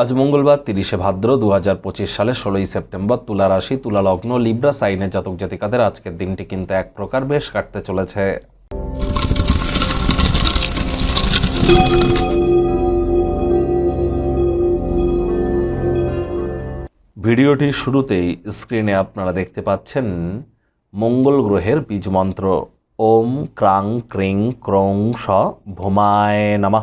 আজ মঙ্গলবার তিরিশে ভাদ্র দু হাজার পঁচিশ সালে ষোলোই সেপ্টেম্বর তুলা রাশি, তুলা লগ্ন, লিব্রা সাইনের জাতক জাতিকাদের আজকের দিনটি কিন্তু এক প্রকার বেশ কাটতে চলেছে। ভিডিওটির শুরুতেই স্ক্রিনে আপনারা দেখতে পাচ্ছেন মঙ্গল গ্রহের বীজ মন্ত্র। ওম ক্রাং ক্রিং ক্রং স ভোমায় নামা।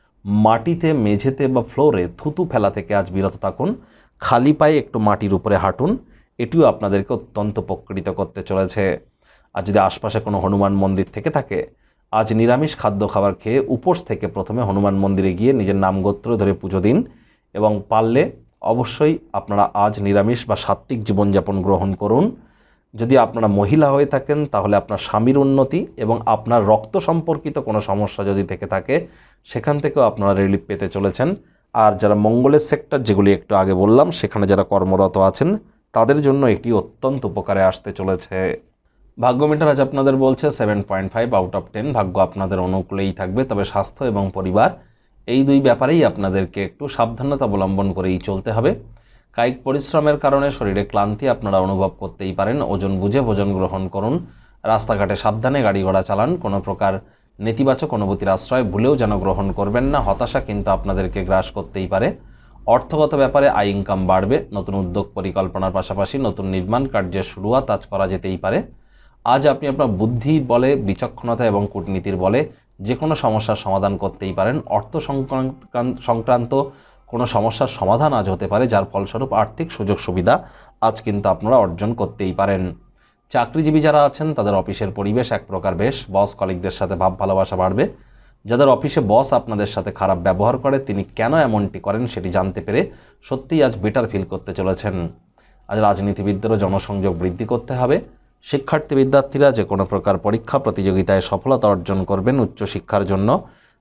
মাটিতে, মেঝেতে বা ফ্লোরে থুতু ফেলা থেকে আজ বিরত থাকুন। খালি পায়ে একটু মাটির উপরে হাঁটুন। এটিও আপনাদেরকে অত্যন্ত উপকৃত করতে চলেছে। আর যদি আশপাশে কোনো হনুমান মন্দির থেকে থাকে, আজ নিরামিষ খাদ্য খাবার খেয়ে উপোস থেকে প্রথমে হনুমান মন্দিরে গিয়ে নিজের নাম গোত্র ধরে পুজো দিন এবং পারলে অবশ্যই আপনারা আজ নিরামিষ বা সাত্ত্বিক জীবনযাপন গ্রহণ করুন। যদি আপনারা মহিলা হয়ে থাকেন, তাহলে আপনার স্বামীর উন্নতি এবং আপনার রক্ত সম্পর্কিত কোনো সমস্যা যদি থেকে থাকে, সেখান থেকেও আপনারা রিলিফ পেতে চলেছেন। আর যারা মঙ্গলের সেক্টর যেগুলি একটু আগে বললাম, সেখানে যারা কর্মরত আছেন, তাদের জন্য এটি অত্যন্ত উপকারে আসতে চলেছে। ভাগ্য মিটার আজ আপনাদের বলছে seven point five out of ten ভাগ্য আপনাদের অনুকূলেই থাকবে, তবে স্বাস্থ্য এবং পরিবার, এই দুই ব্যাপারেই আপনাদেরকে একটু সাবধানতা অবলম্বন করেই চলতে হবে। কায়িক পরিশ্রমের কারণে শরীরে ক্লান্তি আপনারা অনুভব করতেই পারেন। ওজন বুঝে ভোজন গ্রহণ করুন। রাস্তাঘাটে সাবধানে গাড়ি ঘোড়া চালান। কোনো প্রকার নেতিবাচক অনুভূতির আশ্রয় ভুলেও যেন গ্রহণ করবেন না। হতাশা কিন্তু আপনাদেরকে গ্রাস করতেই পারে। অর্থগত ব্যাপারে আয় ইনকাম বাড়বে। নতুন উদ্যোগ পরিকল্পনার পাশাপাশি নতুন নির্মাণ কার্যের শুরুয়াত আজ করা যেতেই পারে। আজ আপনি আপনার বুদ্ধি বলে, বিচক্ষণতা এবং কূটনীতির বলে যে কোনো সমস্যার সমাধান করতেই পারেন। অর্থ সংক্রান্ত সংক্রান্ত কোনো সমস্যার সমাধান আজ হতে পারে, যার ফলস্বরূপ আর্থিক সুযোগ সুবিধা আজ কিন্তু আপনারা অর্জন করতেই পারেন। চাকরিজীবী যারা আছেন, তাদের অফিসের পরিবেশ এক প্রকার বেশ। বস কলিগদের সাথে ভাব ভালোবাসা বাড়বে। যাদের অফিসে বস আপনাদের সাথে খারাপ ব্যবহার করে, তিনি কেন এমনটি করেন সেটি জানতে পেরে সত্যিই আজ বেটার ফিল করতে চলেছেন। আজ রাজনীতিবিদদেরও জনসংযোগ বৃদ্ধি করতে হবে। শিক্ষার্থী বিদ্যার্থীরা যে কোনো প্রকার পরীক্ষা প্রতিযোগিতায় সফলতা অর্জন করবেন উচ্চশিক্ষার জন্য।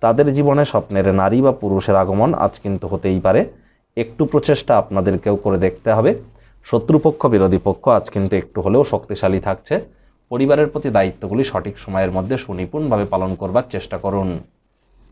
তাদের জীবনে স্বপ্নের নারী বা পুরুষের আগমন আজ কিন্তু হতেই পারে। একটু প্রচেষ্টা আপনাদেরকেও করে দেখতে হবে। শত্রুপক্ষ, বিরোধী পক্ষ আজ কিন্তু একটু হলেও শক্তিশালী থাকছে। পরিবারের প্রতি দায়িত্বগুলি সঠিক সময়ের মধ্যে সুনিপুণভাবে পালন করবার চেষ্টা করুন।